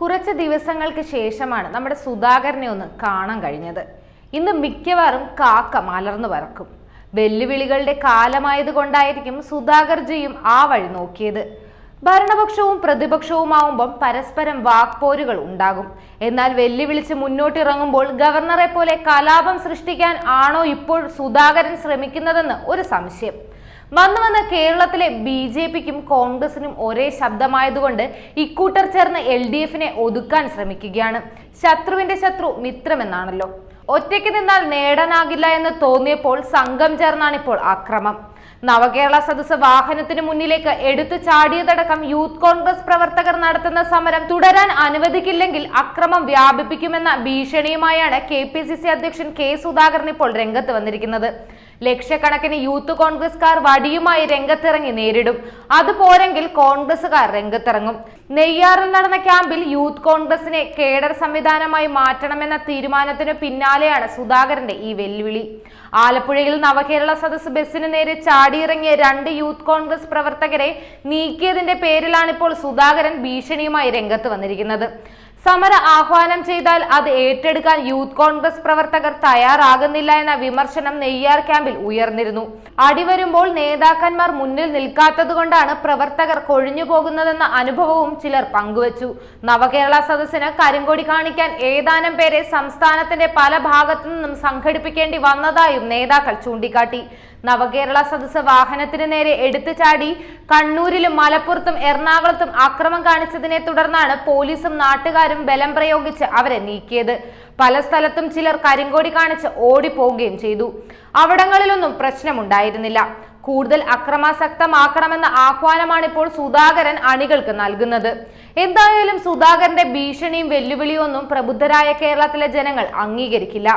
കുറച്ച് ദിവസങ്ങൾക്ക് ശേഷമാണ് നമ്മുടെ സുധാകരനെ ഒന്ന് കാണാൻ കഴിഞ്ഞത്. ഇന്ന് മിക്കവാറും കാക്ക മലർന്നു പറക്കും. വെല്ലുവിളികളുടെ കാലമായതുകൊണ്ടായിരിക്കും സുധാകർജിയും ആ വഴി നോക്കിയത്. ഭരണപക്ഷവും പ്രതിപക്ഷവുമാവുമ്പം പരസ്പരം വാക്പോരുകൾ ഉണ്ടാകും. എന്നാൽ വെല്ലുവിളിച്ച് മുന്നോട്ടിറങ്ങുമ്പോൾ ഗവർണറെ പോലെ കലാപം സൃഷ്ടിക്കാൻ ആണോ ഇപ്പോൾ സുധാകരൻ ശ്രമിക്കുന്നതെന്ന് ഒരു സംശയം. വന്നു വന്ന് കേരളത്തിലെ ബി ജെ പിക്കും കോൺഗ്രസിനും ഒരേ ശബ്ദമായതുകൊണ്ട് ഇക്കൂട്ടർ ചേർന്ന് എൽ ഡി എഫിനെ ഒതുക്കാൻ ശ്രമിക്കുകയാണ്. ശത്രുവിന്റെ ശത്രു മിത്രമെന്നാണല്ലോ. ഒറ്റയ്ക്ക് നിന്നാൽ നേടാനാകില്ല എന്ന് തോന്നിയപ്പോൾ സംഘം ചേർന്നാണിപ്പോൾ ആക്രമം നവകേരള സദസ് വാഹനത്തിന് മുന്നിലേക്ക് എടുത്തു ചാടിയതടക്കം യൂത്ത് കോൺഗ്രസ് പ്രവർത്തകർ നടത്തുന്ന സമരം തുടരാൻ അനുവദിക്കില്ലെങ്കിൽ അക്രമം വ്യാപിപ്പിക്കുമെന്ന ഭീഷണിയുമായാണ് കെ അധ്യക്ഷൻ കെ സുധാകരൻ ഇപ്പോൾ രംഗത്ത് വന്നിരിക്കുന്നത്. ലക്ഷക്കണക്കിന് യൂത്ത് കോൺഗ്രസ്കാർ വടിയുമായി രംഗത്തിറങ്ങി നേരിടും. അത് പോരെങ്കിൽ കോൺഗ്രസുകാർ രംഗത്തിറങ്ങും. നെയ്യാറിൽ നടന്ന ക്യാമ്പിൽ യൂത്ത് കോൺഗ്രസിനെ കേഡർ സംവിധാനമായി മാറ്റണമെന്ന തീരുമാനത്തിന് പിന്നാലെയാണ് സുധാകരന്റെ ഈ വെല്ലുവിളി. ആലപ്പുഴയിൽ നവകേരള സദസ് ബസ്സിന് നേരെ ചാടിയിറങ്ങിയ രണ്ട് യൂത്ത് കോൺഗ്രസ് പ്രവർത്തകരെ നീക്കിയതിന്റെ പേരിലാണ് ഇപ്പോൾ സുധാകരൻ ഭീഷണിയുമായി രംഗത്ത് വന്നിരിക്കുന്നത്. സമര ആഹ്വാനം ചെയ്താൽ അത് ഏറ്റെടുക്കാൻ യൂത്ത് കോൺഗ്രസ് പ്രവർത്തകർ തയ്യാറാകുന്നില്ല എന്ന വിമർശനം നെയ്യാർ ക്യാമ്പിൽ ഉയർന്നിരുന്നു. അടിവരുമ്പോൾ നേതാക്കന്മാർ മുന്നിൽ നിൽക്കാത്തതുകൊണ്ടാണ് പ്രവർത്തകർ കൊഴിഞ്ഞു പോകുന്നതെന്ന അനുഭവവും ചിലർ പങ്കുവച്ചു. നവകേരള സദസ്സിന് കരിങ്കൊടി കാണിക്കാൻ ഏതാനും പേരെ സംസ്ഥാനത്തിന്റെ പല ഭാഗത്തു നിന്നും സംഘടിപ്പിക്കേണ്ടി വന്നതായും നേതാക്കൾ ചൂണ്ടിക്കാട്ടി. നവകേരള സദസ് വാഹനത്തിന് നേരെ എടുത്തു ചാടി കണ്ണൂരിലും മലപ്പുറത്തും എറണാകുളത്തും അക്രമം കാണിച്ചതിനെ തുടർന്നാണ് പോലീസും നാട്ടുകാരും ബലം പ്രയോഗിച്ച് അവരെ നീക്കിയത്. പല സ്ഥലത്തും ചിലർ കരിങ്കോടി കാണിച്ച് ഓടിപ്പോവുകയും ചെയ്തു. അവിടങ്ങളിലൊന്നും പ്രശ്നമുണ്ടായിരുന്നില്ല. കൂടുതൽ അക്രമാസക്തമാക്കണമെന്ന ആഹ്വാനമാണ് ഇപ്പോൾ സുധാകരൻ അണികൾക്ക് നൽകുന്നത്. എന്തായാലും സുധാകരന്റെ ഭീഷണിയും വെല്ലുവിളിയും ഒന്നും പ്രബുദ്ധരായ കേരളത്തിലെ ജനങ്ങൾ അംഗീകരിക്കില്ല.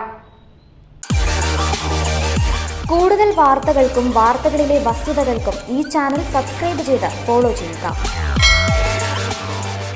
കൂടുതൽ വാർത്തകൾക്കും വാർത്തകളിലെ വസ്തുതകൾക്കും ഈ ചാനൽ സബ്സ്ക്രൈബ് ചെയ്ത് ഫോളോ ചെയ്യുക.